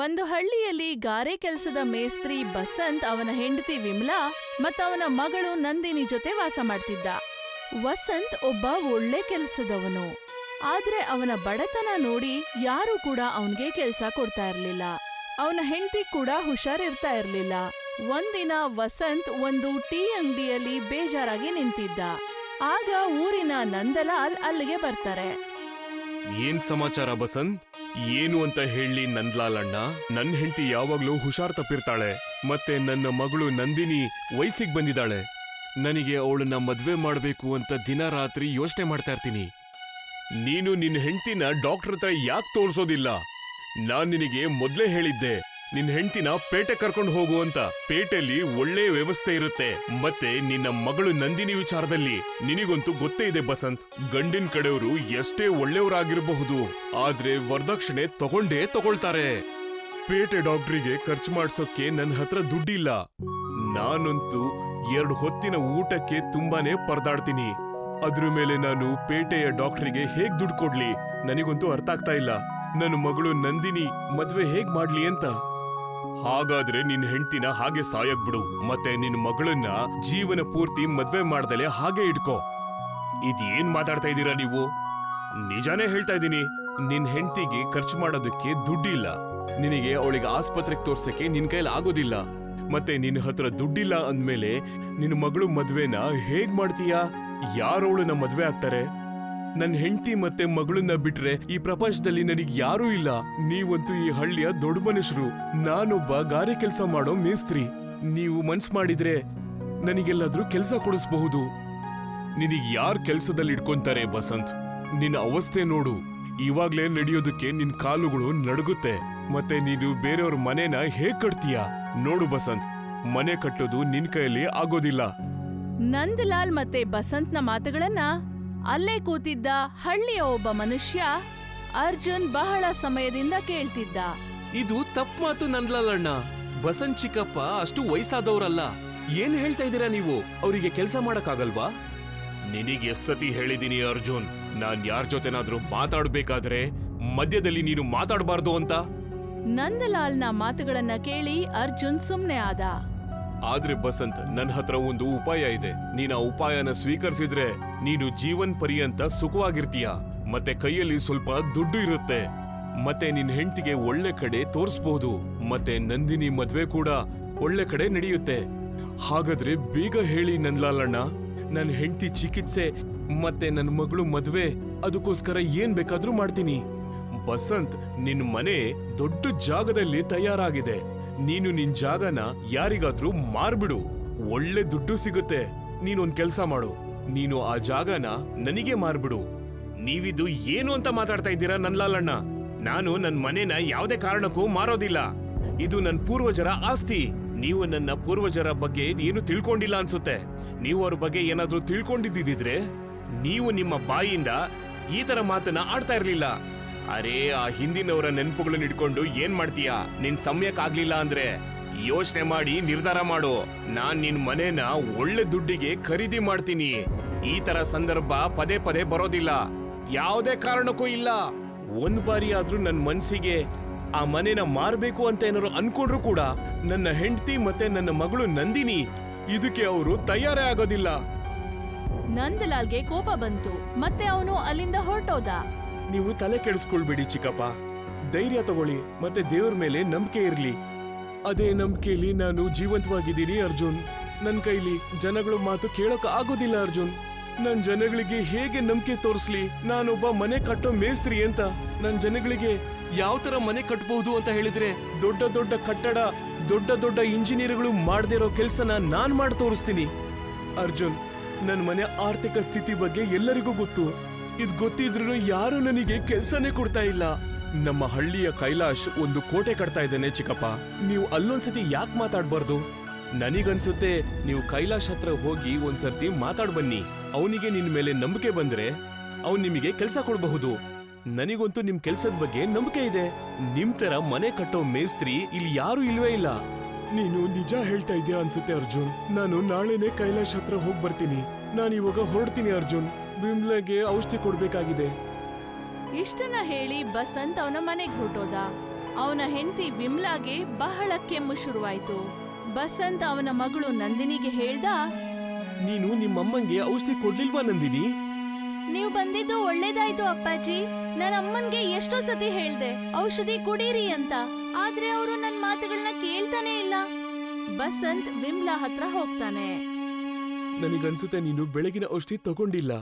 ಒಂದು ಹಳ್ಳಿಯಲ್ಲಿ ಗಾರೆ ಕೆಲಸದ ಮೇಸ್ತ್ರಿ ಬಸಂತ್ ಅವನ ಹೆಂಡತಿ ವಿಮಲಾ ಅವನ ಮಗಳು ನಂದಿನಿ ಜೊತೆ ವಾಸ ಮಾಡ್ತಿದ್ದ. ವಸಂತ್ ಒಬ್ಬ ಒಳ್ಳೆ ಕೆಲಸದವನು. ಆದ್ರೆ ಅವನ ಬಡತನ ನೋಡಿ ಯಾರು ಕೂಡ ಅವನಿಗೆ ಕೆಲಸ ಕೊಡ್ತಾ ಇರಲಿಲ್ಲ. ಅವನ ಹೆಂಡತಿ ಕೂಡ ಹುಷಾರಿರ್ತಾ ಇರಲಿಲ್ಲ. ಒಂದಿನ ವಸಂತ್ ಒಂದು ಟೀ ಅಂಗಡಿಯಲ್ಲಿ ಬೇಜಾರಾಗಿ ನಿಂತಿದ್ದ. ಆಗ ಊರಿನ ನಂದಲಾಲ್ ಅಲ್ಲಿಗೆ ಬರ್ತಾರೆ. ಏನ್ ಸಮಾಚಾರ ಬಸಂತ್ ಏನು ಅಂತ ಹೇಳಿ ಅಣ್ಣ ನನ್ ಹೆಂಡತಿ ಯಾವಾಗ್ಲೂ ಹುಷಾರ್ ತಪ್ಪಿರ್ತಾಳೆ. ಮತ್ತೆ ನನ್ನ ಮಗಳು ನಂದಿನಿ ವಯಸ್ಸಿಗೆ ಬಂದಿದ್ದಾಳೆ. ನನಗೆ ಅವಳನ್ನ ಮದ್ವೆ ಮಾಡ್ಬೇಕು ಅಂತ ದಿನ ರಾತ್ರಿ ಯೋಚನೆ ಮಾಡ್ತಾ ಇರ್ತೀನಿ. ನೀನು ನಿನ್ನ ಹೆಂಡತಿನ ಡಾಕ್ಟರ್ ಹತ್ರ ಯಾಕೆ ತೋರಿಸೋದಿಲ್ಲ? ನಾನ್ ನಿನಗೆ ಮೊದ್ಲೇ ಹೇಳಿದ್ದೆ. ನಿನ್ ಹೆಂಡತಿನ ಪೇಟೆ ಕರ್ಕೊಂಡು ಹೋಗು ಅಂತ. ಪೇಟೆಯಲ್ಲಿ ಒಳ್ಳೆ ವ್ಯವಸ್ಥೆ ಇರುತ್ತೆ. ಮತ್ತೆ ನಿನ್ನ ಮಗಳು ನಂದಿನಿ ವಿಚಾರದಲ್ಲಿ ನಿನಗಂತೂ ಗೊತ್ತೇ ಇದೆ ಬಸಂತ್. ಗಂಡಿನ ಕಡೆಯವರು ಎಷ್ಟೇ ಒಳ್ಳೆಯವರಾಗಿರಬಹುದು. ಆದ್ರೆ ವರದಕ್ಷಿಣೆ ತಗೊಂಡೇ ತಗೊಳ್ತಾರೆ. ಪೇಟೆ ಡಾಕ್ಟ್ರಿಗೆ ಖರ್ಚು ಮಾಡ್ಸೋಕೆ ನನ್ನ ಹತ್ರ ದುಡ್ಡಿಲ್ಲ. ನಾನಂತೂ ಎರಡು ಹೊತ್ತಿನ ಊಟಕ್ಕೆ ತುಂಬಾನೇ ಪರದಾಡ್ತೀನಿ. ಅದ್ರ ಮೇಲೆ ನಾನು ಪೇಟೆಯ ಡಾಕ್ಟ್ರಿಗೆ ಹೇಗ್ ದುಡ್ಡು ಕೊಡ್ಲಿ? ನನಗಂತೂ ಅರ್ಥ ಆಗ್ತಾ ಇಲ್ಲ. ನನ್ನ ಮಗಳು ನಂದಿನಿ ಮದ್ವೆ ಹೇಗ್ ಮಾಡ್ಲಿ ಅಂತ. ಹಾಗಾದ್ರೆ ನಿನ್ ಹೆಂಡ್ತಿನ ಹಾಗೆ ಸಾಯಕ್ ಬಿಡು, ಮತ್ತೆ ನಿನ್ ಮಗಳನ್ನ ಜೀವನ ಪೂರ್ತಿ ಮದ್ವೆ ಮಾಡ್ದಲೆ ಹಾಗೆ ಇಟ್ಕೋ. ಇದೇನ್ ಮಾತಾಡ್ತಾ ಇದ್ದೀರಾ ನೀವು? ನಿಜಾನೇ ಹೇಳ್ತಾ ಇದ್ದೀನಿ, ನಿನ್ ಹೆಂಡ್ತಿಗೆ ಖರ್ಚು ಮಾಡೋದಕ್ಕೆ ದುಡ್ಡಿಲ್ಲ. ನಿನಗೆ ಅವಳಿಗೆ ಆಸ್ಪತ್ರೆಗೆ ತೋರ್ಸಕ್ಕೆ ನಿನ್ ಕೈಲಿ ಆಗೋದಿಲ್ಲ. ಮತ್ತೆ ನಿನ್ ಹತ್ರ ದುಡ್ಡಿಲ್ಲ ಅಂದ್ಮೇಲೆ ನಿನ್ ಮಗಳು ಮದ್ವೆನ ಹೇಗ್ ಮಾಡ್ತೀಯಾ? ಯಾರವಳನ್ನ ಮದ್ವೆ ಆಗ್ತಾರೆ? ನನ್ ಹೆಂಡತಿ ಮತ್ತೆ ಮಗಳನ್ನ ಬಿಟ್ರೆ ಈ ಪ್ರಪಂಚದಲ್ಲಿ ನನಗೆ ಯಾರೂ ಇಲ್ಲ. ನೀವಂತೂ ಈ ಹಳ್ಳಿಯ ದೊಡ್ಡ ಮನುಷ್ಯರು. ನಾನೊಬ್ಬ ಗಾರೆ ಕೆಲಸ ಮಾಡೋ ಮೇಸ್ತ್ರಿ. ನೀವು ಮನ್ಸ್ ಮಾಡಿದ್ರೆ ನನಗೆಲ್ಲಾದ್ರೂ ಕೆಲಸ ಕೊಡಿಸ್ಬಹುದು. ನಿನಗ್ ಯಾರ್ ಕೆಲಸದಲ್ಲಿ ಇಟ್ಕೊಂತಾರೆ ಬಸಂತ್? ನಿನ್ನ ಅವಸ್ಥೆ ನೋಡು. ಇವಾಗ್ಲೇ ನಡೆಯೋದಕ್ಕೆ ನಿನ್ ಕಾಲುಗಳು ನಡುಗುತ್ತೆ. ಮತ್ತೆ ನೀನು ಬೇರೆಯವ್ರ ಮನೆನ ಹೇಗ್ ಕಟ್ತೀಯ? ನೋಡು ಬಸಂತ್. ಮನೆ ಕಟ್ಟೋದು ನಿನ್ ಕೈಯಲ್ಲಿ ಆಗೋದಿಲ್ಲ. ನಂದಲಾಲ್ ಮತ್ತೆ ಬಸಂತ್ನ ಮಾತುಗಳನ್ನ ಅಲ್ಲೇ ಕೂತಿದ್ದ ಹಳ್ಳಿಯ ಒಬ್ಬ ಮನುಷ್ಯ ಅರ್ಜುನ್ ಬಹಳ ಸಮಯದಿಂದ ಕೇಳ್ತಿದ್ದ. ಇದು ತಪ್ಪು ಮಾತು ನನ್ಲಲ್ಲಣ್ಣ ಬಸಂತ್ ಚಿಕ್ಕಪ್ಪ ಅಷ್ಟು ವಯಸ್ಸಾದವ್ರಲ್ಲ. ಏನ್ ಹೇಳ್ತಾ ಇದ್ದೀರಾ ನೀವು? ಅವರಿಗೆ ಕೆಲಸ ಮಾಡಕ್ಕಾಗಲ್ವಾ? ನಿನಗೆ ಸತಿ ಹೇಳಿದೀನಿ ಅರ್ಜುನ್. ನಾನ್ ಯಾರ್ ಜೊತೆನಾದ್ರೂ ಮಾತಾಡ್ಬೇಕಾದ್ರೆ ಮಧ್ಯದಲ್ಲಿ ನೀನು ಮಾತಾಡಬಾರ್ದು ಅಂತ. ನಂದಲಾಲ್ನ ಮಾತುಗಳನ್ನ ಕೇಳಿ ಅರ್ಜುನ್ ಸುಮ್ನೆ ಆದ. ಆದ್ರೆ ಬಸಂತ್ ನನ್ನ ಹತ್ರ ಒಂದು ಉಪಾಯ ಇದೆ. ನೀನ್ ಉಪಾಯನ ಸ್ವೀಕರಿಸಿದ್ರೆ ನೀನು ಜೀವನ್ ಪರ್ಯಂತ ಸುಖವಾಗಿರ್ತೀಯ? ಮತ್ತೆ ಕೈಯಲ್ಲಿ ಸ್ವಲ್ಪ ದುಡ್ಡು ಇರುತ್ತೆ. ಮತ್ತೆ ನಿನ್ ಹೆಂಡತಿಗೆ ಒಳ್ಳೆ ಕಡೆ ತೋರಿಸಬಹುದು ಮತ್ತೆ ನಂದಿನಿ ಮದ್ವೆ ಕೂಡ ಒಳ್ಳೆ ಕಡೆ ನಡೆಯುತ್ತೆ. ಹಾಗಾದ್ರೆ ಬೇಗ ಹೇಳಿ ನನ್ಲಾಲಣ್ಣ ನನ್ನ ಹೆಂಡತಿ ಚಿಕಿತ್ಸೆ, ಮತ್ತೆ ನನ್ನ ಮಗಳು ಮದ್ವೆ, ಅದಕ್ಕೋಸ್ಕರ ಏನ್ ಬೇಕಾದ್ರೂ ಮಾಡ್ತೀನಿ. ಬಸಂತ್, ನಿನ್ ಮನೆ ದೊಡ್ಡ ಜಾಗದಲ್ಲಿ ತಯಾರಾಗಿದೆ. ನೀನು ನಿನ್ ಜಾಗನ ಯಾರಿಗಾದ್ರೂ ಮಾರ್ಬಿಡು. ಒಳ್ಳೆ ದುಡ್ಡು ಸಿಗುತ್ತೆ. ನೀನೊಂದ್ ಕೆಲ್ಸ ಮಾಡು. ನೀನು ಆ ಜಾಗನ ನನಗೆ ಮಾರ್ಬಿಡು. ನೀವಿದು ಏನು ಅಂತ ಮಾತಾಡ್ತಾ ಇದ್ದೀರಾ ನನ್ಲಾಲಣ್ಣ ನಾನು ನನ್ ಮನೆನ ಯಾವುದೇ ಕಾರಣಕ್ಕೂ ಮಾರೋದಿಲ್ಲ. ಇದು ನನ್ ಪೂರ್ವಜರ ಆಸ್ತಿ. ನೀವು ನನ್ನ ಪೂರ್ವಜರ ಬಗ್ಗೆ ಏನು ತಿಳ್ಕೊಂಡಿಲ್ಲ ಅನ್ಸುತ್ತೆ. ನೀವು ಅವ್ರ ಬಗ್ಗೆ ಏನಾದ್ರೂ ತಿಳ್ಕೊಂಡಿದ್ದಿದ್ರೆ, ನೀವು ನಿಮ್ಮ ಬಾಯಿಯಿಂದ ಈ ತರ ಮಾತನ್ನ ಆಡ್ತಾ ಇರ್ಲಿಲ್ಲ. ಅರೇ, ಆ ಹಿಂದಿನವರ ನೆನಪುಗಳನ್ನ ಇಟ್ಕೊಂಡು ಏನ್ ಮಾಡ್ತೀಯಾ? ನಿನ್ ಸಮಯಕ್ ಆಗ್ಲಿಲ್ಲ ಅಂದ್ರೆ ಯೋಚನೆ ಮಾಡಿ ನಿರ್ಧಾರ ಮಾಡು. ನಾನ್ ನಿನ್ ಮನೇನ ಒಳ್ಳೆ ದುಡ್ಡಿಗೆ ಖರೀದಿ ಮಾಡ್ತೀನಿ. ಈ ತರ ಸಂದರ್ಭ ಪದೇ ಪದೇ ಬರೋದಿಲ್ಲ. ಯಾವುದೇ ಕಾರಣಕ್ಕೂ ಇಲ್ಲ. ಒಂದ್ ಬಾರಿ ಆದ್ರೂ ನನ್ ಮನ್ಸಿಗೆ ಆ ಮನೆನ ಮಾರ್ಬೇಕು ಅಂತ ಏನಾರು ಅನ್ಕೊಂಡ್ರು ಕೂಡ ನನ್ನ ಹೆಂಡತಿ ಮತ್ತೆ ನನ್ನ ಮಗಳು ನಂದಿನಿ ಇದಕ್ಕೆ ಅವರು ತಯಾರೇ ಆಗೋದಿಲ್ಲ. ನಂದಲಾಲ್ಗೆ ಕೋಪ ಬಂತು. ಮತ್ತೆ ಅವನು ಅಲ್ಲಿಂದ ಹೊರಟೋದ. ನೀವು ತಲೆ ಕೆಡಿಸ್ಕೊಳ್ಬೇಡಿ ಚಿಕ್ಕಪ್ಪ. ಧೈರ್ಯ ತಗೊಳ್ಳಿ ಮತ್ತೆ ದೇವ್ರ ಮೇಲೆ ನಂಬಿಕೆ ಇರಲಿ. ಅದೇ ನಂಬಿಕೆಯಲ್ಲಿ ನಾನು ಜೀವಂತವಾಗಿದ್ದೀನಿ, ಅರ್ಜುನ್. ನನ್ನ ಕೈಲಿ ಜನಗಳು ಮಾತು ಕೇಳೋಕ ಆಗೋದಿಲ್ಲ, ಅರ್ಜುನ್. ನನ್ನ ಜನಗಳಿಗೆ ಹೇಗೆ ನಂಬಿಕೆ ತೋರಿಸ್ಲಿ? ನಾನೊಬ್ಬ ಮನೆ ಕಟ್ಟೋ ಮೇಸ್ತ್ರಿ ಅಂತ. ನನ್ನ ಜನಗಳಿಗೆ ಯಾವ ತರ ಮನೆ ಕಟ್ಟಬಹುದು ಅಂತ ಹೇಳಿದ್ರೆ ದೊಡ್ಡ ದೊಡ್ಡ ಕಟ್ಟಡ, ದೊಡ್ಡ ದೊಡ್ಡ ಇಂಜಿನಿಯರ್ಗಳು ಮಾಡದಿರೋ ಕೆಲಸನ ನಾನ್ ಮಾಡಿ ತೋರಿಸ್ತೀನಿ. ಅರ್ಜುನ್ ನನ್ನ ಮನೆ ಆರ್ಥಿಕ ಸ್ಥಿತಿ ಬಗ್ಗೆ ಎಲ್ಲರಿಗೂ ಗೊತ್ತು. ಇದ್ ಗೊತ್ತಿದ್ರು ಯಾರು ನನಗೆ ಕೆಲ್ಸನೇ ಕೊಡ್ತಾ ಇಲ್ಲ. ನಮ್ಮ ಹಳ್ಳಿಯ ಕೈಲಾಶ್ ಒಂದು ಕೋಟೆ ಕಟ್ತಾ ಇದ್ದಾನೆ ಚಿಕ್ಕಪ್ಪ. ನೀವು ಅಲ್ಲೊಂದ್ಸತಿ ಯಾಕೆ ಮಾತಾಡ್ಬಾರ್ದು? ನನಗನ್ಸುತ್ತೆ ನೀವು ಕೈಲಾಶ್ ಹತ್ರ ಹೋಗಿ ಒಂದ್ಸರ್ತಿ ಮಾತಾಡ್ ಬನ್ನಿ. ಅವನಿಗೆ ನಿನ್ ಮೇಲೆ ನಂಬಿಕೆ ಬಂದ್ರೆ ಅವ್ನ್ ನಿಮಗೆ ಕೆಲ್ಸ ಕೊಡಬಹುದು. ನನಗಂತೂ ನಿಮ್ ಕೆಲ್ಸದ ಬಗ್ಗೆ ನಂಬಿಕೆ ಇದೆ. ನಿಮ್ ತರ ಮನೆ ಕಟ್ಟೋ ಮೇಸ್ತ್ರಿ ಇಲ್ಲಿ ಯಾರು ಇಲ್ವೇ ಇಲ್ಲ. ನೀನು ನಿಜ ಹೇಳ್ತಾ ಇದ್ಯಾ ಅನ್ಸುತ್ತೆ ಅರ್ಜುನ್. ನಾನು ನಾಳೆನೆ ಕೈಲಾಶ್ ಹತ್ರ ಹೋಗ್ ಬರ್ತೀನಿ. ನಾನು ಇವಾಗ ಹೊರಡ್ತೀನಿ ಅರ್ಜುನ್. ಬಿಮ್ಲೆಗೆ ಔಷಧಿ ಕೊಡ್ಬೇಕಾಗಿದೆ. ಇಷ್ಟನ್ನ ಹೇಳಿ ಬಸಂತ್ ಅವನ ಮನೆಗೆ ಹೊರಟೋದ. ಅವನ ಹೆಂಡತಿ ವಿಮ್ಲಾಗೆ ಬಹಳ ಕೆಮ್ಮು ಶುರುವಾಯ್ತು. ಬಸಂತ್ ಅವನ ಮಗಳು ನಂದಿನಿಗೆ ಹೇಳ್ದ ನೀನು ನಿಮ್ಮಮ್ಮಂಗೆ ಔಷಧಿ ಕೊಡ್ಲಿಲ್ವಾ ನಂದಿನಿ? ನೀವು ಬಂದಿದ್ದು ಒಳ್ಳೇದಾಯ್ತು ಅಪ್ಪಾಜಿ. ನನ್ನ ಅಮ್ಮನ್ಗೆ ಎಷ್ಟೋ ಸತಿ ಹೇಳ್ದೆ ಔಷಧಿ ಕುಡೀರಿ ಅಂತ. ಆದ್ರೆ ಅವರು ನನ್ನ ಮಾತುಗಳನ್ನ ಕೇಳ್ತಾನೆ ಇಲ್ಲ. ಬಸಂತ್ ವಿಮ್ಲಾ ಹತ್ರ ಹೋಗ್ತಾನೆ. ನನಗನ್ಸುತ್ತೆ ನೀನು ಬೆಳಗಿನ ಔಷಧಿ ತಗೊಂಡಿಲ್ಲ.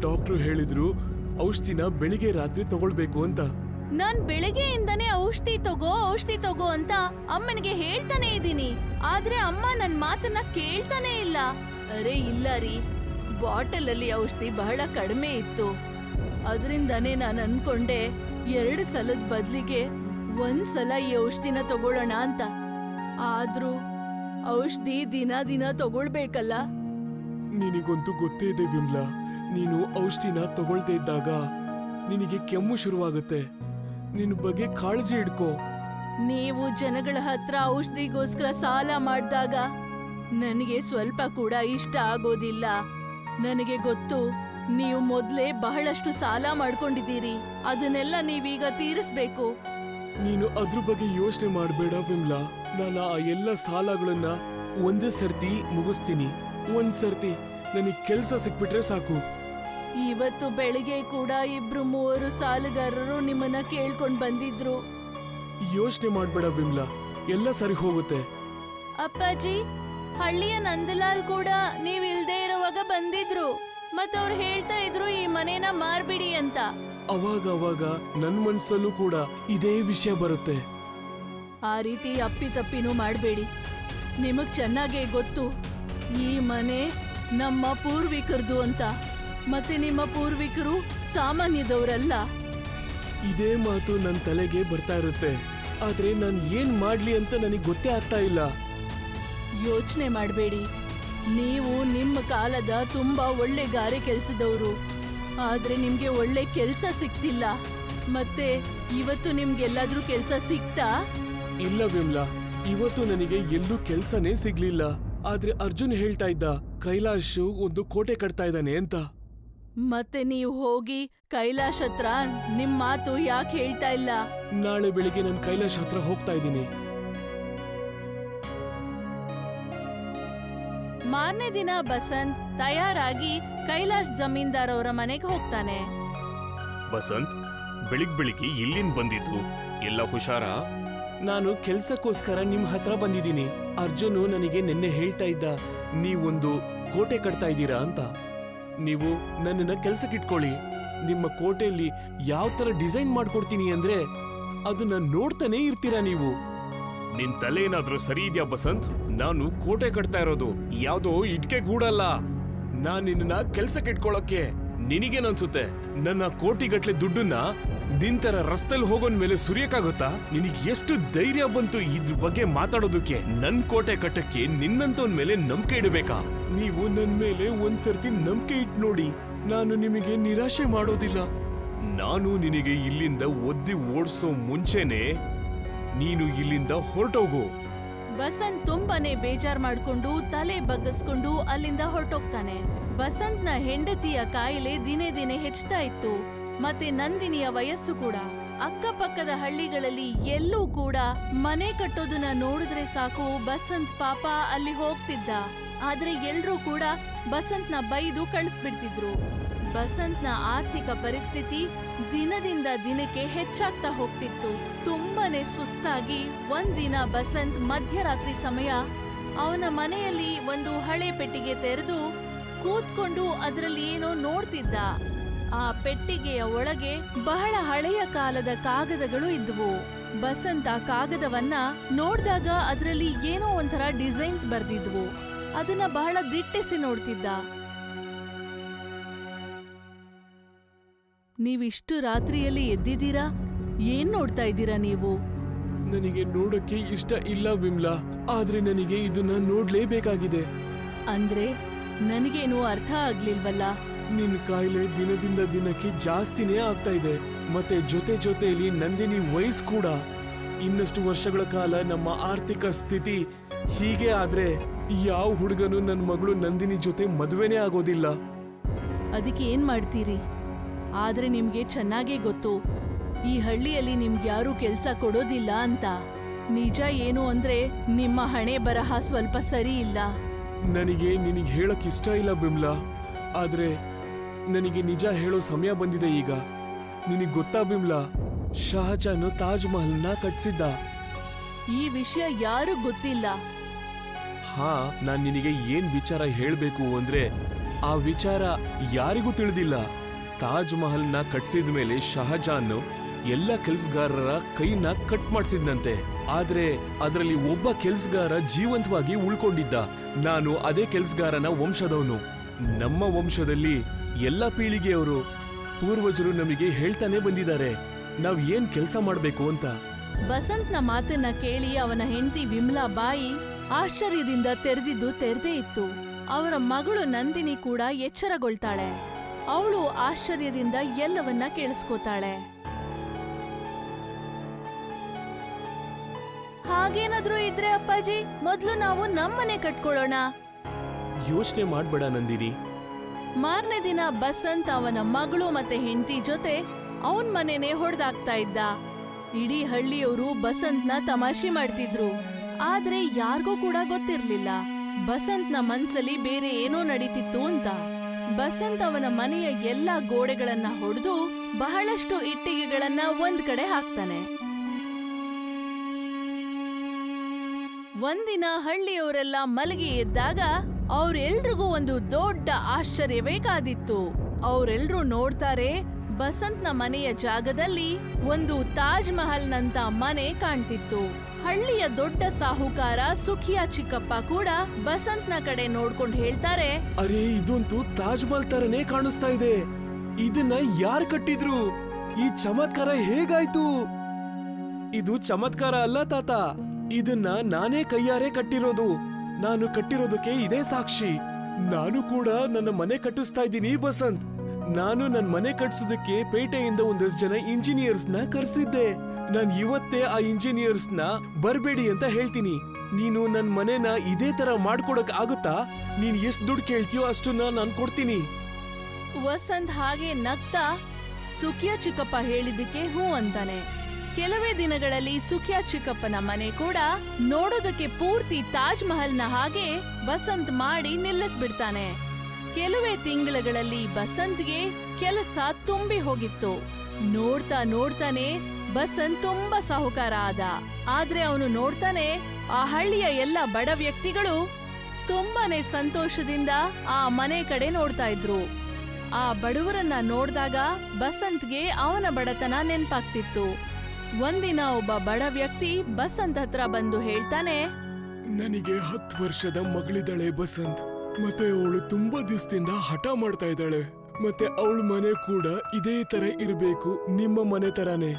ಡಾಕ್ಟ್ರು ಹೇಳಿದ್ರು ಔಷಧಿನ ಬೆಳಿಗ್ಗೆ ರಾತ್ರಿ ತಗೊಳ್ಬೇಕು ಅಂತ. ನಾನ್ ಬೆಳಗ್ಗೆಯಿಂದನೇ ಔಷಧಿ ತಗೋ ಔಷಧಿ ತಗೋ ಅಂತ ಅಮ್ಮನಿಗೆ ಹೇಳ್ತಾನೆ ಇದ್ದೀನಿ. ಆದ್ರೆ ಅಮ್ಮ ನನ್ ಮಾತನ್ನ ಕೇಳ್ತಾನೆ ಇಲ್ಲ. ಅರೆ ಇಲ್ಲ ರೀ ಬಾಟಲ್ ಅಲ್ಲಿ ಔಷಧಿ ಬಹಳ ಕಡಿಮೆ ಇತ್ತು. ಅದರಿಂದನೇ ನಾನು ಅನ್ಕೊಂಡೆ ಎರಡು ಸಲದ ಬದ್ಲಿಗೆ ಒಂದ್ ಸಲ ಈ ಔಷಧಿನ ತಗೊಳ್ಳೋಣ ಅಂತ. ಆದ್ರೂ ಔಷಧಿ ದಿನ ದಿನ ತಗೊಳ್ಬೇಕಲ್ಲ. ನಿನಗಂತೂ ಗೊತ್ತೇ ಇದೆ ಬಿಮ್ಲಾ. ನೀನು ಔಷಧಿನ ತಗೊಳ್ದೇ ಇದ್ದಾಗ ನಿನಗೆ ಕೆಮ್ಮು ಶುರುವಾಗುತ್ತೆ. ನಿನ್ನ ಬಗ್ಗೆ ಕಾಳಜಿ ಇಡ್ಕೋ. ನೀವು ಜನಗಳ ಹತ್ರ ಔಷಧಿಗೋಸ್ಕರ ಸಾಲ ಮಾಡಿದಾಗ ನನಗೆ ಸ್ವಲ್ಪ ಕೂಡ ಇಷ್ಟ ಆಗೋದಿಲ್ಲ. ನನಗೆ ಗೊತ್ತು ನೀವು ಮೊದಲೇ ಬಹಳಷ್ಟು ಸಾಲ ಮಾಡ್ಕೊಂಡಿದ್ದೀರಿ. ಅದನ್ನೆಲ್ಲ ನೀವೀಗ ತೀರಿಸ್ಬೇಕು. ನೀನು ಅದ್ರ ಬಗ್ಗೆ ಯೋಚನೆ ಮಾಡಬೇಡ ವಿಮ್ಲಾ. ನಾನು ಆ ಎಲ್ಲ ಸಾಲಗಳನ್ನ ಒಂದೇ ಸರ್ತಿ ಮುಗಿಸ್ತೀನಿ. ಒಂದ್ ಸರ್ತಿ ನನಗೆ ಕೆಲಸ ಸಿಕ್ಬಿಟ್ರೆ ಸಾಕು. ಇವತ್ತು ಬೆಳಿಗ್ಗೆ ಕೂಡ ಇಬ್ರು ಮೂವರು ಸಾಲಗಾರರು ನಿಮ್ಮನ್ನ ಕೇಳ್ಕೊಂಡ್ ಬಂದಿದ್ರು. ಯೋಚನೆ ಮಾಡಬೇಡ ವಿಮ್ಲಾ ಎಲ್ಲ ಸರಿ ಹೋಗುತ್ತೆ. ಅಪ್ಪಾಜಿ ಹಳ್ಳಿಯ ನಂದಲಾಲ್ ಕೂಡ ನೀವ್ ಇಲ್ದೇ ಇರುವಾಗ ಬಂದಿದ್ರು. ಮತ್ತವ್ರು ಹೇಳ್ತಾ ಇದ್ರು ಈ ಮನೇನ ಮಾರ್ಬಿಡಿ ಅಂತ. ಅವಾಗ ಅವಾಗ ನನ್ ಮನ್ಸಲ್ಲೂ ಕೂಡ ಇದೇ ವಿಷಯ ಬರುತ್ತೆ. ಆ ರೀತಿ ಅಪ್ಪಿತಪ್ಪಿನೂ ಮಾಡಬೇಡಿ. ನಿಮಗ್ ಚೆನ್ನಾಗೇ ಗೊತ್ತು. ಈ ಮನೆ ನಮ್ಮ ಪೂರ್ವಿಕರದು ಅಂತ. ಮತ್ತೆ ನಿಮ್ಮ ಪೂರ್ವಿಕರು ಸಾಮಾನ್ಯದವರಲ್ಲ. ಇದೇ ಮಾತು ನನ್ನ ತಲೆಗೆ ಬರ್ತಾ ಇರುತ್ತೆ. ಆದ್ರೆ ನಾನು ಏನ್ ಮಾಡ್ಲಿ ಅಂತ ನನಗೆ ಗೊತ್ತೇ ಆಗ್ತಾ ಇಲ್ಲ. ಯೋಚನೆ ಮಾಡಬೇಡಿ. ನೀವು ನಿಮ್ಮ ಕಾಲದ ತುಂಬಾ ಒಳ್ಳೆ ಗಾರೆ ಕೆಲಸದವರು. ಆದ್ರೆ ನಿಮ್ಗೆ ಒಳ್ಳೆ ಕೆಲಸ ಸಿಕ್ತಿಲ್ಲ. ಮತ್ತೆ ಇವತ್ತು ನಿಮ್ಗೆಲ್ಲಾದ್ರೂ ಕೆಲಸ ಸಿಕ್ತಾ? ಇಲ್ಲ ವಿಮ್ಲಾ ಇವತ್ತು ನನಗೆ ಎಲ್ಲೂ ಕೆಲ್ಸನೇ ಸಿಗ್ಲಿಲ್ಲ. ಆದ್ರೆ ಅರ್ಜುನ್ ಹೇಳ್ತಾ ಇದ್ದ ಕೈಲಾಶ್ ಒಂದು ಕೋಟೆ ಕಟ್ತಾ ಇದ್ದಾನೆ ಅಂತ. ಮತ್ತೆ ನೀವು ಹೋಗಿ ಕೈಲಾಶ್ ಹತ್ರ ನಿಮ್ ಮಾತು ಯಾಕೆ ಹೇಳ್ತಾ ಇಲ್ಲ? ನಾಳೆ ಬೆಳಿಗ್ಗೆ ನಾನು ಕೈಲಾಶ್ ಹತ್ರ ಹೋಗ್ತಾ ಇದ್ದೀನಿ. ಮಾರನೇ ದಿನ ಬಸಂತ್ ತಯಾರಾಗಿ ಕೈಲಾಶ್ ಜಮೀನ್ದಾರ್ ಅವರ ಮನೆಗೆ ಹೋಗ್ತಾನೆ. ಬಸಂತ್ ಬೆಳಿಗ್ ಬೆಳಿಗ್ಗೆ ಇಲ್ಲಿಂದ ಬಂದಿದ್ದು? ಎಲ್ಲ ಹುಷಾರಾ? ನಾನು ಕೆಲ್ಸಕ್ಕೋಸ್ಕರ ನಿಮ್ ಹತ್ರ ಬಂದಿದ್ದೀನಿ. ಅರ್ಜುನು ನನಗೆ ನಿನ್ನೆ ಹೇಳ್ತಾ ಇದ್ದ ನೀವೊಂದು ಕೋಟೆ ಕಟ್ತಾ ಇದ್ದೀರಾ ಅಂತ. ನೀವು ನನ್ನನ್ನ ಕೆಲ್ಸಕ್ಕಿಟ್ಕೊಳ್ಳಿ. ನಿಮ್ಮ ಕೋಟೆಯಲ್ಲಿ ಯಾವ ತರ ಡಿಸೈನ್ ಮಾಡ್ಕೊಡ್ತೀನಿ ಅಂದ್ರೆ ಅದನ್ನ ನೋಡ್ತಾನೆ ಇರ್ತೀರಾ ನೀವು? ನಿನ್ ತಲೆ ಏನಾದ್ರೂ ಸರಿ ಇದೆಯಾ ಬಸಂತ್? ನಾನು ಕೋಟೆ ಕಟ್ತಾ ಇರೋದು ಯಾವ್ದೋ ಇಟ್ಕೆ ಗೂಡಲ್ಲ. ನಾನ್ ನಿನ್ನ ಕೆಲ್ಸಕ್ಕೆ ಇಟ್ಕೊಳ್ಳೋಕೆ ನಿನಗೇನನ್ಸುತ್ತೆ ನನ್ನ ಕೋಟಿಗಟ್ಲೆ ದುಡ್ಡನ್ನ ನಿಂತರ ರಸ್ತೆಲ್ ಹೋಗೋನ್ ಮೇಲೆ ಸುರಿಯಕ್ಕಾಗುತ್ತಾ? ನಿನಗೆ ಎಷ್ಟು ಧೈರ್ಯ ಬಂತು ಇದ್ರ ಬಗ್ಗೆ ಮಾತಾಡೋದಕ್ಕೆ? ನನ್ ಕೋಟೆ ಕಟ್ಟಕ್ಕೆ ನಿನ್ನಂತವನ್ ಮೇಲೆ ನಂಬಿಕೆ ಇಡಬೇಕಾ? ನೀವು ನನ್ ಮೇಲೆ ಒಂದ್ಸರ್ತಿ ನಂಬಿಕೆ ಇಟ್ ನೋಡಿ, ನಾನು ನಿಮಗೆ ನಿರಾಶೆ ಮಾಡೋದಿಲ್ಲ. ನಾನು ನಿನಗೆ ಇಲ್ಲಿಂದ ಒದ್ದಿ ಓಡಿಸೋ ಮುಂಚೆನೆ ನೀನು ಇಲ್ಲಿಂದ ಹೊರಟೋಗು. ಬಸಂತ್ ತುಂಬಾನೇ ಬೇಜಾರ್ ಮಾಡ್ಕೊಂಡು ತಲೆ ಬಗ್ಗಿಸ್ಕೊಂಡು ಅಲ್ಲಿಂದ ಹೊರಟೋಗ್ತಾನೆ. ಬಸಂತ್ನ ಹೆಂಡತಿಯ ಕಾಯಿಲೆ ದಿನೇ ದಿನೇ ಹೆಚ್ಚುತ್ತಾ ಇತ್ತು. ಮತ್ತೆ ನಂದಿನಿಯ ವಯಸ್ಸು ಕೂಡ. ಅಕ್ಕಪಕ್ಕದ ಹಳ್ಳಿಗಳಲ್ಲಿ ಎಲ್ಲೂ ಕೂಡ ಮನೆ ಕಟ್ಟೋದನ್ನ ನೋಡಿದ್ರೆ ಸಾಕು ಬಸಂತ್ ಪಾಪ ಅಲ್ಲಿ ಹೋಗ್ತಿದ್ದ. ಆದ್ರೆ ಎಲ್ರೂ ಕೂಡ ಬಸಂತ್ನ ಬೈದು ಕಳಿಸ್ಬಿಡ್ತಿದ್ರು. ಬಸಂತ್ನ ಆರ್ಥಿಕ ಪರಿಸ್ಥಿತಿ ದಿನದಿಂದ ದಿನಕ್ಕೆ ಹೆಚ್ಚಾಗ್ತಾ ಹೋಗ್ತಿತ್ತು. ತುಂಬಾನೇ ಸುಸ್ತಾಗಿ ಒಂದಿನ ಬಸಂತ್ ಮಧ್ಯರಾತ್ರಿ ಸಮಯ ಅವನ ಮನೆಯಲ್ಲಿ ಒಂದು ಹಳೆ ಪೆಟ್ಟಿಗೆ ತೆರೆದು ಕೂತ್ಕೊಂಡು ಅದರಲ್ಲಿ ಏನೋ ನೋಡ್ತಿದ್ದ. ಆ ಪೆಟ್ಟಿಗೆಯ ಒಳಗೆ ಬಹಳ ಹಳೆಯ ಕಾಲದ ಕಾಗದಗಳು ಇದ್ವು. ಬಸಂತ ಕಾಗದವನ್ನ ನೋಡಿದಾಗ ಅದರಲ್ಲಿ ಏನೋ ಒಂಥರ ಡಿಸೈನ್ಸ್ ಬರ್ದಿದ್ವು. ಅದನ್ನ ಬಹಳ ದಿಟ್ಟಿಸಿ ನೋಡ್ತಿದ್ದ. ನೀವಿಷ್ಟು ರಾತ್ರಿಯಲ್ಲಿ ಎದ್ದಿದ್ದೀರಾ? ಏನ್ ನೋಡ್ತಾ ಇದ್ದೀರಾ ನೀವು? ನನಗೆ ನೋಡಕ್ಕೆ ಇಷ್ಟ ಇಲ್ಲ ವಿಮ್ಲಾ. ಆದ್ರೆ ನನಗೆ ಇದನ್ನ ನೋಡ್ಲೇಬೇಕಾಗಿದೆ. ಅಂದ್ರೆ ನನಗೇನು ಅರ್ಥ ಆಗ್ಲಿಲ್ವಲ್ಲ? ನಿನ್ ಕಾಯಿಲೆ ದಿನದಿಂದ ದಿನಕ್ಕೆ ಜಾಸ್ತಿನೇ ಆಗ್ತಾ ಇದೆ. ಮತ್ತೆ ಜೊತೆ ಜೊತೆಯಲ್ಲಿ ನಂದಿನಿ ವಯಸ್ಸು ಕೂಡ. ಇನ್ನಷ್ಟು ವರ್ಷಗಳ ಕಾಲ ನಮ್ಮ ಆರ್ಥಿಕ ಸ್ಥಿತಿ ಹೀಗೆ ಆದ್ರೆ ಯಾವ ಹುಡುಗನು ನನ್ನ ಮಗಳು ನಂದಿನಿ ಜೊತೆ ಮದುವೆನೇ ಆಗೋದಿಲ್ಲ. ಅದಕ್ಕೆ ಏನ್ ಮಾಡ್ತೀರಿ? ಆದ್ರೆ ನಿಮ್ಗೆ ಚೆನ್ನಾಗೇ ಗೊತ್ತು. ಈ ಹಳ್ಳಿಯಲ್ಲಿ ನಿಮ್ಗೆ ಯಾರು ಕೆಲ್ಸ ಕೊಡೋದಿಲ್ಲ ಅಂತ. ನಿಜ ಏನು ಅಂದ್ರೆ ನಿಮ್ಮ ಹಣೆ ಬರಹ ಸ್ವಲ್ಪ ಸರಿ ಇಲ್ಲ. ನನಗೆ ನಿನಗೆ ಹೇಳಕ್ ಇಷ್ಟ ಇಲ್ಲ ಬಿಮ್ಲಾ. ಆದ್ರೆ ನನಗೆ ನಿಜ ಹೇಳೋ ಸಮಯ ಬಂದಿದೆ ಈಗ. ನಿನಗೆ ಗೊತ್ತಾ ಬಿಮ್ಲಾ? ಶಹಜಾನ್ ತಾಜ್ ಮಹಲ್ನ ಕಟ್ಸಿದ್ದ. ಈ ವಿಷಯ ಯಾರು ಗೊತ್ತಿಲ್ಲ. ಹಾ ನಾನ್ ನಿನಗೆ ಏನ್ ವಿಚಾರ ಹೇಳ್ಬೇಕು ಅಂದ್ರೆ ಆ ವಿಚಾರ ಯಾರಿಗೂ ತಿಳಿದಿಲ್ಲ. ತಾಜ್ ಮಹಲ್ನ ಕಟ್ಸಿದ ಮೇಲೆ ಶಹಜಾನ್ ಎಲ್ಲ ಕೆಲ್ಸಗಾರರ ಕೈನ ಕಟ್ ಮಾಡಿಸಿದ್ನಂತೆ. ಆದ್ರೆ ಅದರಲ್ಲಿ ಒಬ್ಬ ಕೆಲ್ಸಗಾರ ಜೀವಂತವಾಗಿ ಉಳ್ಕೊಂಡಿದ್ದ. ನಾನು ಅದೇ ಕೆಲ್ಸಗಾರನ ವಂಶದವನು. ನಮ್ಮ ವಂಶದಲ್ಲಿ ಎಲ್ಲ ಪೀಳಿಗೆಯವರು ಪೂರ್ವಜರು ನಮಗೆ ಹೇಳ್ತಾನೆ ಬಂದಿದ್ದಾರೆ. ನಾವ್ ಏನ್ ಕೆಲಸ ಮಾಡ್ಬೇಕು ಅಂತ. ಬಸಂತ್ನ ಮಾತನ್ನ ಕೇಳಿ ಅವನ ಹೆಂಡತಿ ವಿಮ್ಲಾ ಬಾಯಿ ಆಶ್ಚರ್ಯದಿಂದ ತೆರೆದಿದ್ದು ತೆರೆದೇ ಇತ್ತು. ಅವರ ಮಗಳು ನಂದಿನಿ ಕೂಡ ಎಚ್ಚರಗೊಳ್ತಾಳೆ. ಅವಳು ಆಶ್ಚರ್ಯದಿಂದ ಎಲ್ಲವನ್ನ ಕೇಳಿಸ್ಕೋತಾಳೆ. ಹಾಗೇನಾದ್ರೂ ಇದ್ರೆ ಅಪ್ಪಾಜಿ ಮೊದ್ಲು ನಾವು ನಮ್ಮನೆ ಕಟ್ಕೊಳ್ಳೋಣ. ಯೋಚನೆ ಮಾಡ್ಬೇಡ ನಂದಿನಿ. ಮಾರನೇ ದಿನ ಬಸಂತ್ ಅವನ ಮಗಳು ಮತ್ತೆ ಹೆಂಡತಿ ಜೊತೆ ಅವನ್ ಮನೆನೇ ಹೊಡೆದಾಗ್ತಾ ಇದ್ದ. ಇಡೀ ಹಳ್ಳಿಯವರು ಬಸಂತ್ನ ತಮಾಷೆ ಮಾಡ್ತಿದ್ರು. ಆದ್ರೆ ಯಾರಿಗೂ ಕೂಡ ಗೊತ್ತಿರ್ಲಿಲ್ಲ. ಬಸಂತ್ನ ಮನ್ಸಲ್ಲಿ ಬೇರೆ ಏನೋ ನಡೀತಿತ್ತು ಅಂತ. ಬಸಂತ್ ಅವನ ಮನೆಯ ಎಲ್ಲಾ ಗೋಡೆಗಳನ್ನ ಹೊಡೆದು ಬಹಳಷ್ಟು ಇಟ್ಟಿಗೆಗಳನ್ನ ಒಂದ್ ಕಡೆ ಹಾಕ್ತಾನೆ. ಒಂದಿನ ಹಳ್ಳಿಯವರೆಲ್ಲ ಮಲಗಿ ಎದ್ದಾಗ ಅವ್ರೆಲ್ರಿಗೂ ಒಂದು ದೊಡ್ಡ ಆಶ್ಚರ್ಯವೇ ಕಾದಿತ್ತು ಅವ್ರೆಲ್ರೂ ನೋಡ್ತಾರೆ, ಬಸಂತ್ನ ಮನೆಯ ಜಾಗದಲ್ಲಿ ಒಂದು ತಾಜ್ ಮಹಲ್ನಂತ ಮನೆ ಕಾಣ್ತಿತ್ತು. ಹಳ್ಳಿಯ ದೊಡ್ಡ ಸಾಹುಕಾರ ಸುಖಿಯಾ ಚಿಕ್ಕಪ್ಪ ಕೂಡ ಬಸಂತ್ನ ಕಡೆ ನೋಡ್ಕೊಂಡು ಹೇಳ್ತಾರೆ, ಅರೆ, ಇದಂತೂ ತಾಜ್ ಮಹಲ್ ತರನೇ ಕಾಣಿಸ್ತಾ ಇದೆ. ಇದನ್ನ ಯಾರ್ ಕಟ್ಟಿದ್ರು? ಈ ಚಮತ್ಕಾರ ಹೇಗಾಯ್ತು? ಇದು ಚಮತ್ಕಾರ ಅಲ್ಲ ತಾತ. ಇದನ್ನ ನಾನೇ ಕೈಯಾರೆ ಕಟ್ಟಿರೋದು. ನಾನು ಕಟ್ಟಿರೋದಕ್ಕೆ ಇದೇ ಸಾಕ್ಷಿ. ನಾನು ಕೂಡ ನನ್ನ ಮನೆ ಕಟ್ಟಿಸ್ತಾ ಇದ್ದೀನಿ, ಬಸಂತ್. ನಾನು ನನ್ನ ಮನೆ ಕಟ್ಟಿಸೋದಕ್ಕೆ ಪೇಟೆಯಿಂದ ಒಂದಷ್ಟು ಜನ ಇಂಜಿನಿಯರ್ಸ್ನ ಕರೆಸಿದ್ದೆ. ನಾನು ಇವತ್ತೇ ಆ ಇಂಜಿನಿಯರ್ಸ್ನ ಬರಬೇಡಿ ಅಂತ ಹೇಳ್ತೀನಿ. ನೀನು ನನ್ನ ಮನೆನ ಇದೇ ತರ ಮಾಡ್ಕೊಡಕ್ ಆಗುತ್ತಾ? ನೀನ್ ಎಷ್ಟು ದುಡ್ಡು ಕೇಳ್ತೀಯೋ ಅಷ್ಟನ್ನ ನಾನು ಕೊಡ್ತೀನಿ. ವಸಂತ್ ಹಾಗೆ ನಗ್ತಾ, ಸುಖಿಯ ಚಿಕ್ಕಪ್ಪ ಹೇಳಿದ್ದಕ್ಕೆ ಹ್ಞೂ ಅಂತಾನೆ. ಕೆಲವೇ ದಿನಗಳಲ್ಲಿ ಸುಖ್ಯಾ ಚಿಕ್ಕಪ್ಪನ ಮನೆ ಕೂಡ ನೋಡೋದಕ್ಕೆ ಪೂರ್ತಿ ತಾಜ್ ಮಹಲ್ನ ಹಾಗೆ ಬಸಂತ್ ಮಾಡಿ ನಿಲ್ಲಿಸ್ಬಿಡ್ತಾನೆ. ಕೆಲವೇ ತಿಂಗಳುಗಳಲ್ಲಿ ಬಸಂತ್ಗೆ ಕೆಲಸ ತುಂಬಿ ಹೋಗಿತ್ತು. ನೋಡ್ತಾ ನೋಡ್ತಾನೆ ಬಸಂತ್ ತುಂಬಾ ಸಾಹುಕಾರ ಆದ. ಆದ್ರೆ ಅವನು ನೋಡ್ತಾನೆ ಆ ಹಳ್ಳಿಯ ಎಲ್ಲ ಬಡ ವ್ಯಕ್ತಿಗಳು ತುಂಬಾನೇ ಸಂತೋಷದಿಂದ ಆ ಮನೆ ಕಡೆ ನೋಡ್ತಾ ಇದ್ರು. ಆ ಬಡವರನ್ನ ನೋಡಿದಾಗ ಬಸಂತ್ಗೆ ಅವನ ಬಡತನ ನೆನ್ಪಾಗ್ತಿತ್ತು. ಒಂದಿನ ಒಬ್ಬ ಬಡ ವ್ಯಕ್ತಿ ಬಸಂತ್ ಹತ್ರ ಬಂದು ಹೇಳ್ತಾನೆ, ನನಗೆ ಹತ್ತು ವರ್ಷದ ಮಗಳಿದ್ದಾಳೆ ಬಸಂತ್. ಮತ್ತೆ ಅವಳು ತುಂಬಾ ದಿವಸದಿಂದ ಹಠ ಮಾಡ್ತಾ ಇದ್ದಾಳೆ. ಮತ್ತೆ ಅವಳ ಮನೆ ಕೂಡ ಇದೇ ತರ ಇರಬೇಕು ನಿಮ್ಮ ಮನೆ ತರಾನೇ.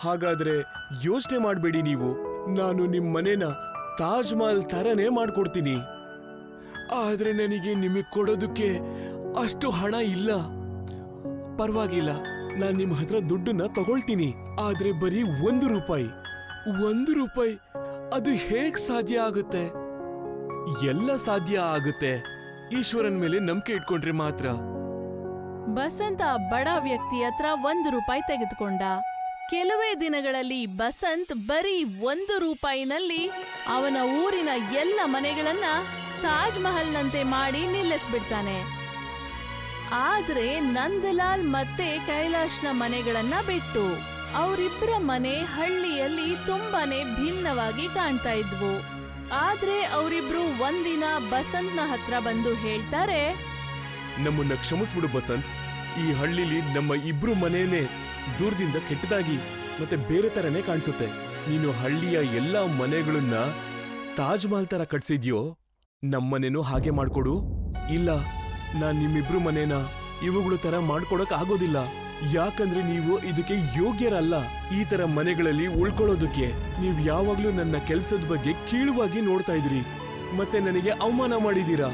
ಹಾಗಾದ್ರೆ ಯೋಚನೆ ಮಾಡಬೇಡಿ ನೀವು. ನಾನು ನಿಮ್ಮ ಮನೆನ ತಾಜ್ ಮಹಲ್ ತರನೇ ಮಾಡ್ಕೊಡ್ತೀನಿ. ಆದ್ರೆ ನನಗೆ ನಿಮಗೆ ಕೊಡೋದಕ್ಕೆ ಅಷ್ಟು ಹಣ ಇಲ್ಲ. ಪರವಾಗಿಲ್ಲ. ನಾನ್ ನಿಮ್ ಹತ್ರ ದುಡ್ಡನ್ನ ತಗೊಳ್ತೀನಿ. ಆದ್ರೆ ಬರೀ ಒಂದು ರೂಪಾಯಿ. ಒಂದು ರೂಪಾಯಿ? ಅದು ಹೇಗ್ ಸಾಧ್ಯ ಆಗುತ್ತೆ? ಎಲ್ಲ ಸಾಧ್ಯ ಆಗುತ್ತೆ. ಈಶ್ವರನ್ ಮೇಲೆ ನಂಬಿಕೆ ಇಟ್ಕೊಂಡ್ರೆ ಮಾತ್ರ. ಬಸಂತ ಬಡ ವ್ಯಕ್ತಿ ಹತ್ರ ಒಂದು ರೂಪಾಯಿ ತೆಗೆದುಕೊಂಡ. ಕೆಲವೇ ದಿನಗಳಲ್ಲಿ ಬಸಂತ್ ಬರೀ ಒಂದು ರೂಪಾಯಿನಲ್ಲಿ ಅವನ ಊರಿನ ಎಲ್ಲ ಮನೆಗಳನ್ನ ತಾಜ್ ಮಹಲ್ನಂತೆ ಮಾಡಿ ನಿಲ್ಲಿಸ್ಬಿಡ್ತಾನೆ. ಆದ್ರೆ ನಂದಲಾಲ್ ಮತ್ತೆ ಕೈಲಾಶ್ನ ಮನೆಗಳನ್ನ ಬಿಟ್ಟು ಅವರಿಬ್ಬರ ಮನೆ ಹಳ್ಳಿಯಲ್ಲಿ ತುಂಬಾನೇ ಭಿನ್ನವಾಗಿ ಕಾಣ್ತಾ ಇದ್ವು. ಆದ್ರೆ ಅವರಿಬ್ರು ಒಂದಿನ ಬಸಂತ್ನ ಹತ್ರ ಬಂದು ಹೇಳ್ತಾರೆ, ನಮ್ಮನ್ನ ಕ್ಷಮಿಸ್ಬಿಡು ಬಸಂತ್. ಈ ಹಳ್ಳಿಲಿ ನಮ್ಮ ಇಬ್ರು ಮನೆಯೇ ದೂರದಿಂದ ಕೆಟ್ಟದಾಗಿ ಮತ್ತೆ ಬೇರೆ ತರನೇ ಕಾಣಿಸುತ್ತೆ. ನೀನು ಹಳ್ಳಿಯ ಎಲ್ಲಾ ಮನೆಗಳನ್ನ ತಾಜ್ ಮಹಲ್ ತರ ಕಟ್ಸಿದ್ಯೋ, ನಮ್ಮನೇನು ಹಾಗೆ ಮಾಡ್ಕೊಡು. ಇಲ್ಲ ನಾನ್ ನಿಮ್ಮಿಬ್ರು ಮನೇನ ಇವುಗಳು ತರ ಮಾಡ್ಕೊಡಕ್ ಆಗೋದಿಲ್ಲ. ಯಾಕಂದ್ರೆ ನೀವು ಇದಕ್ಕೆ ಯೋಗ್ಯರಲ್ಲ. ಈ ತರ ಮನೆಗಳಲ್ಲಿ ಉಳ್ಕೊಳ್ಳೋದಕ್ಕೆ ನೀವ್ ಯಾವಾಗ್ಲೂ ನನ್ನ ಕೆಲ್ಸದ ಬಗ್ಗೆ ಕೀಳುವಾಗಿ ನೋಡ್ತಾ ಇದ್ರಿ. ಮತ್ತೆ ನನಗೆ ಅವಮಾನ ಮಾಡಿದೀರಾ?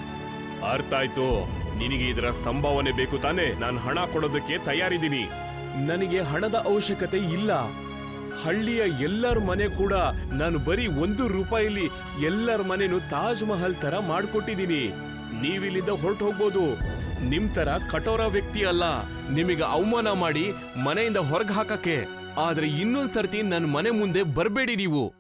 ಅರ್ಥ ಆಯ್ತು. ನಿನಗೆ ಇದರ ಸಂಭಾವನೆ ಬೇಕು ತಾನೆ? ನಾನು ಹಣ ಕೊಡೋದಕ್ಕೆ ತಯಾರಿದ್ದೀನಿ. ನನಗೆ ಹಣದ ಅವಶ್ಯಕತೆ ಇಲ್ಲ. ಹಳ್ಳಿಯ ಎಲ್ಲರ ಮನೆ ಕೂಡ ನಾನು ಬರೀ ಒಂದು ರೂಪಾಯಿಲಿ ಎಲ್ಲರ ಮನೆನು ತಾಜ್ ಮಹಲ್ ತರ ಮಾಡ್ಕೊಟ್ಟಿದ್ದೀನಿ. ನೀವಿಲ್ಲಿಂದ ಹೊರಟು ಹೋಗ್ಬೋದು ನಿಮ್ ತರ ಕಠೋರ ವ್ಯಕ್ತಿ ಅಲ್ಲ. ನಿಮಗೆ ಅವಮಾನ ಮಾಡಿ ಮನೆಯಿಂದ ಹೊರಗೆ ಹಾಕಕ್ಕೆ. ಆದ್ರೆ ಇನ್ನೊಂದ್ ಸರ್ತಿ ನನ್ ಮನೆ ಮುಂದೆ ಬರ್ಬೇಡಿ ನೀವು.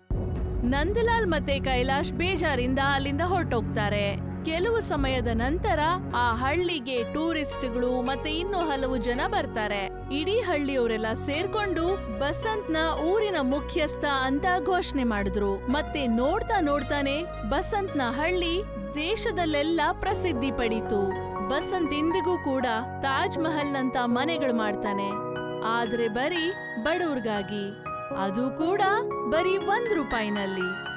ನಂದಲಾಲ್ ಮತ್ತೆ ಕೈಲಾಶ್ ಬೇಜಾರಿಂದ ಅಲ್ಲಿಂದ ಹೊರಟೋಗ್ತಾರೆ. ಕೆಲವು ಸಮಯದ ನಂತರ ಆ ಹಳ್ಳಿಗೆ ಟೂರಿಸ್ಟ್ಗಳು ಮತ್ತೆ ಇನ್ನು ಹಲವು ಜನ ಬರ್ತಾರೆ. ಇಡೀ ಹಳ್ಳಿಯವರೆಲ್ಲ ಸೇರ್ಕೊಂಡು ಬಸಂತ್ನ ಊರಿನ ಮುಖ್ಯಸ್ಥ ಅಂತ ಘೋಷಣೆ ಮಾಡಿದ್ರು. ಮತ್ತೆ ನೋಡ್ತಾ ನೋಡ್ತಾನೆ ಬಸಂತ್ನ ಹಳ್ಳಿ ದೇಶದಲ್ಲೆಲ್ಲ ಪ್ರಸಿದ್ಧಿ ಪಡೀತು. ಬಸಂತ್ ಇಂದಿಗೂ ಕೂಡ ತಾಜ್ ಮಹಲ್ನಂತ ಮನೆಗಳು ಮಾಡ್ತಾನೆ. ಆದ್ರೆ ಬರೀ ಬಡವ್ರಿಗಾಗಿ. ಅದು ಕೂಡ ಬರೀ ಒಂದ್ ರೂಪಾಯಿನಲ್ಲಿ.